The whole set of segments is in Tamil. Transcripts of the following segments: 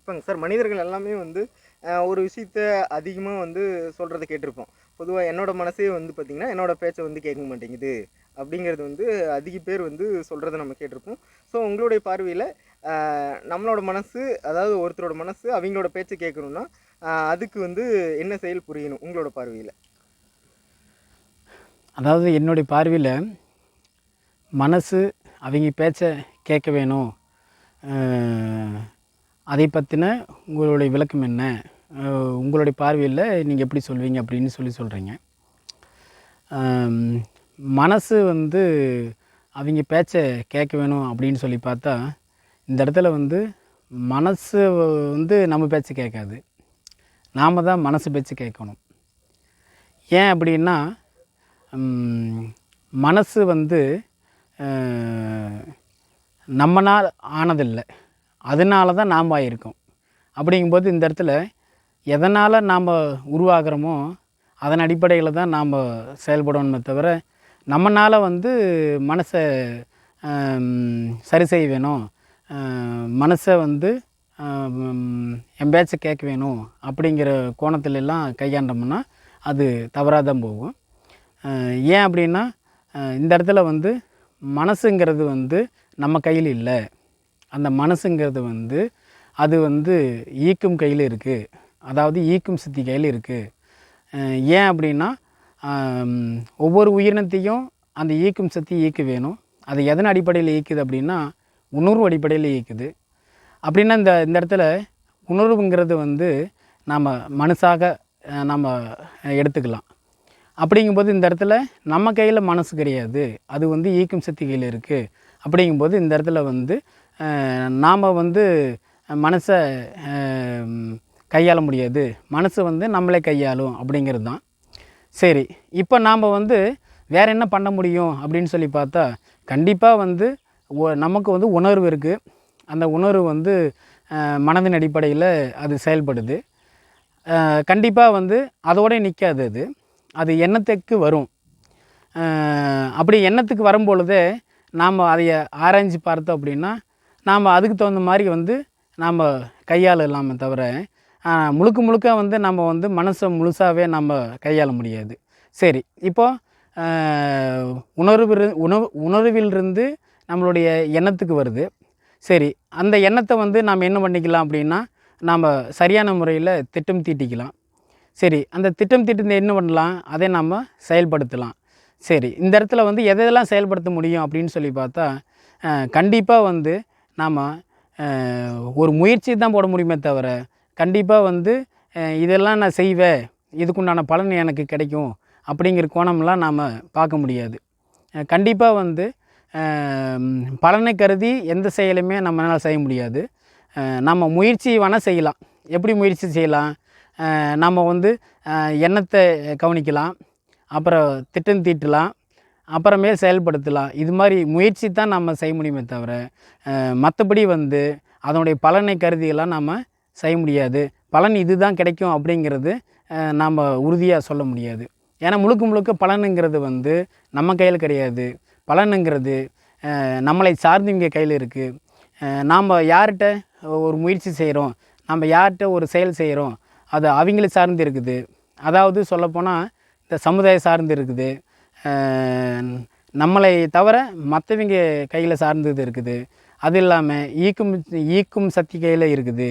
இப்போங்க சார் மனிதர்கள் எல்லாமே வந்து ஒரு விஷயத்த அதிகமாக வந்து சொல்கிறத கேட்டிருப்போம். பொதுவாக என்னோடய மனசே வந்து பார்த்திங்கன்னா என்னோடய பேச்சை வந்து கேட்க மாட்டேங்குது. அப்படிங்கிறது வந்து அதிக பேர் வந்து சொல்கிறத நம்ம கேட்டிருப்போம். ஸோ உங்களுடைய பார்வையில் நம்மளோட மனசு அதாவது ஒருத்தரோட மனசு அவங்களோட பேச்சை கேட்கணுன்னா அதுக்கு வந்து என்ன செயல் புரியணும் உங்களோட பார்வையில்? அதாவது என்னுடைய பார்வையில் மனசு அவங்க பேச்சை கேட்க வேணும். அதை பற்றின உங்களுடைய விளக்கம் என்ன? உங்களுடைய பார்வையில் நீங்கள் எப்படி சொல்வீங்க அப்படின்னு சொல்லி சொல்கிறீங்க மனசு வந்து அவங்க பேச்சை கேட்க வேணும் அப்படின்னு சொல்லி பார்த்தா இந்த இடத்துல வந்து மனசு வந்து நம்ம பேச்சை கேட்காது. நாம் தான் மனசு பேச்சு கேட்கணும். ஏன் அப்படின்னா மனசு வந்து நம்மனால் ஆனதில்லை. அதனால தான் நாம் ஆயிருக்கோம். அப்படிங்கும்போது இந்த இடத்துல எதனால் நாம் உருவாகிறோமோ அதன் அடிப்படையில் தான் நாம் செயல்படணுமே தவிர நம்மனால் வந்து மனசை சரி செய்ய வேணும். மனசை வந்து ஆம், கேட்க வேணும் அப்படிங்கிற கோணத்துலலாம் கையாண்டோம்னா அது தவறாக தான் போகும். ஏன் அப்படின்னா இந்த இடத்துல வந்து மனசுங்கிறது வந்து நம்ம கையில் இல்லை. அந்த மனசுங்கிறது வந்து அது வந்து ஈக்கும் கையில் இருக்குது அதாவது ஈக்கும் சக்தி கையில் இருக்குது ஏன் அப்படின்னா ஒவ்வொரு உயிரினத்தையும் அந்த ஈக்கும் சக்தி ஈக்க வேணும். அது எதன் அடிப்படையில் ஈக்குது அப்படின்னா உணர்வு அடிப்படையில் ஈக்குது. அப்படின்னா இந்த இந்த இடத்துல உணர்வுங்கிறது வந்து நம்ம மனசாக நம்ம எடுத்துக்கலாம். அப்படிங்கும்போது இந்த இடத்துல நம்ம கையில் மனசு கிடையாது. அது வந்து ஈக்கும் சக்தி கையில் இருக்குது அப்படிங்கும்போது இந்த இடத்துல வந்து நாம் வந்து மனசை கையாள முடியாது. மனசு வந்து நம்மளே கையாளும் அப்படிங்கிறது தான். சரி இப்போ நாம் வந்து வேறு என்ன பண்ண முடியும் அப்படின்னு சொல்லி பார்த்தா கண்டிப்பாக வந்து நமக்கு வந்து உணர்வு இருக்குது அந்த உணர்வு வந்து மனதின் அடிப்படையில் அது செயல்படுது. கண்டிப்பாக வந்து அதோட நிற்காது அது. அது எண்ணத்துக்கு வரும். அப்படி எண்ணத்துக்கு வரும்பொழுதே நாம் அதை ஆராய்ஞ்சு பார்த்தோம் அப்படின்னா நாம் அதுக்கு தகுந்த மாதிரி வந்து நாம் கையாளலாமே தவிர முழுக்க முழுக்க வந்து நம்ம வந்து மனசை முழுசாகவே நம்ம கையாள முடியாது. சரி இப்போது உணர்வு உணவு உணர்விலிருந்து நம்மளுடைய எண்ணத்துக்கு வருது. சரி அந்த எண்ணத்தை வந்து நாம் என்ன பண்ணிக்கலாம் அப்படின்னா நாம் சரியான முறையில் திட்டம் தீட்டிக்கலாம். சரி அந்த திட்டம் தீட்டி என்ன பண்ணலாம்? அதை நாம் செயல்படுத்தலாம். சரி இந்த இடத்துல வந்து எதெல்லாம் செயல்படுத்த முடியும் அப்படின்னு சொல்லி பார்த்தா கண்டிப்பாக வந்து நாம் ஒரு முயற்சி தான் போட முடியுமே தவிர கண்டிப்பாக வந்து இதெல்லாம் நான் செய்வேன் இதுக்குண்டான பலன் எனக்கு கிடைக்கும் அப்படிங்கிற கோணம்லாம் நாம் பார்க்க முடியாது. கண்டிப்பாக வந்து பலனை கருதி எந்த செயலுமே நம்மளால் செய்ய முடியாது. நம்ம முயற்சி வேணால் செய்யலாம். எப்படி முயற்சி செய்யலாம்? நம்ம வந்து எண்ணத்தை கவனிக்கலாம். அப்புறம் திட்டம் தீட்டலாம். அப்புறமே செயல்படுத்தலாம். இது மாதிரி முயற்சி தான் நம்ம செய்ய முடியுமே தவிர மற்றபடி வந்து அதனுடைய பலனை கருதியெல்லாம் நாம் செய்ய முடியாது. பலன் இதுதான் கிடைக்கும் அப்படிங்கிறது நாம் உறுதியாக சொல்ல முடியாது. ஏன்னா முழுக்க முழுக்க பலனுங்கிறது வந்து நம்ம கையில் கிடையாது. பலனுங்கிறது நம்மளை சார்ந்தவங்க கையில் இருக்குது நாம் யார்கிட்ட ஒரு முயற்சி செய்கிறோம் நம்ம யார்கிட்ட ஒரு செயல் செய்கிறோம் அது அவங்கள சார்ந்து இருக்குது. அதாவது சொல்லப்போனால் இந்த சமுதாயம் சார்ந்து இருக்குது. நம்மளை தவிர மற்றவங்க கையில் சார்ந்தது இருக்குது. அது இல்லாமல் ஈக்கும் ஈக்கும் சக்தி கையில் இருக்குது.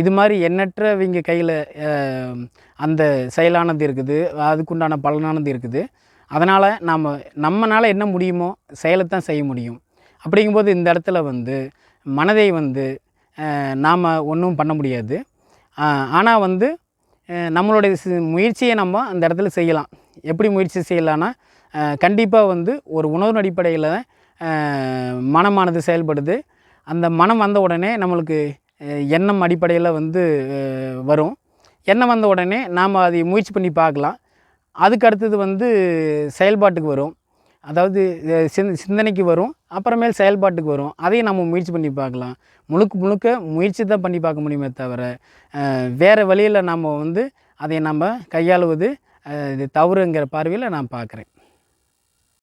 இது மாதிரி எண்ணற்றவங்க கையில் அந்த செயலானது இருக்குது. அதுக்குண்டான பலனானது இருக்குது. அதனால் நாம் நம்மனால் என்ன முடியுமோ செயலை தான் செய்ய முடியும். அப்படிங்கும்போது இந்த இடத்துல வந்து மனதை வந்து நாம் ஒன்றும் பண்ண முடியாது. ஆனால் வந்து நம்மளுடைய முயற்சியை நம்ம அந்த இடத்துல செய்யலாம். எப்படி முயற்சி செய்யலான்னா கண்டிப்பாக வந்து ஒரு உணர்வு அடிப்படையில் மனமானது செயல்படுது. அந்த மனம் வந்த உடனே நம்மளுக்கு எண்ணம் அடிப்படையில் வந்து வரும். எண்ணம் வந்த உடனே நாம் அதை முயற்சி பண்ணி பார்க்கலாம். அதுக்கு அடுத்தது வந்து செயல்பாட்டுக்கு வரும். அதாவது சிந்தனைக்கு வரும். அப்புறமேல் செயல்பாட்டுக்கு வரும். அதையும் நம்ம முயற்சி பண்ணி பார்க்கலாம். முழுக்க முழுக்க முயற்சி தான் பண்ணி பார்க்க முடியுமே தவிர வேறு வழியில் நாம் வந்து அதை நம்ம கையாளுவது இது தவறுங்கிற பார்வையில் நான் பார்க்குறேன்.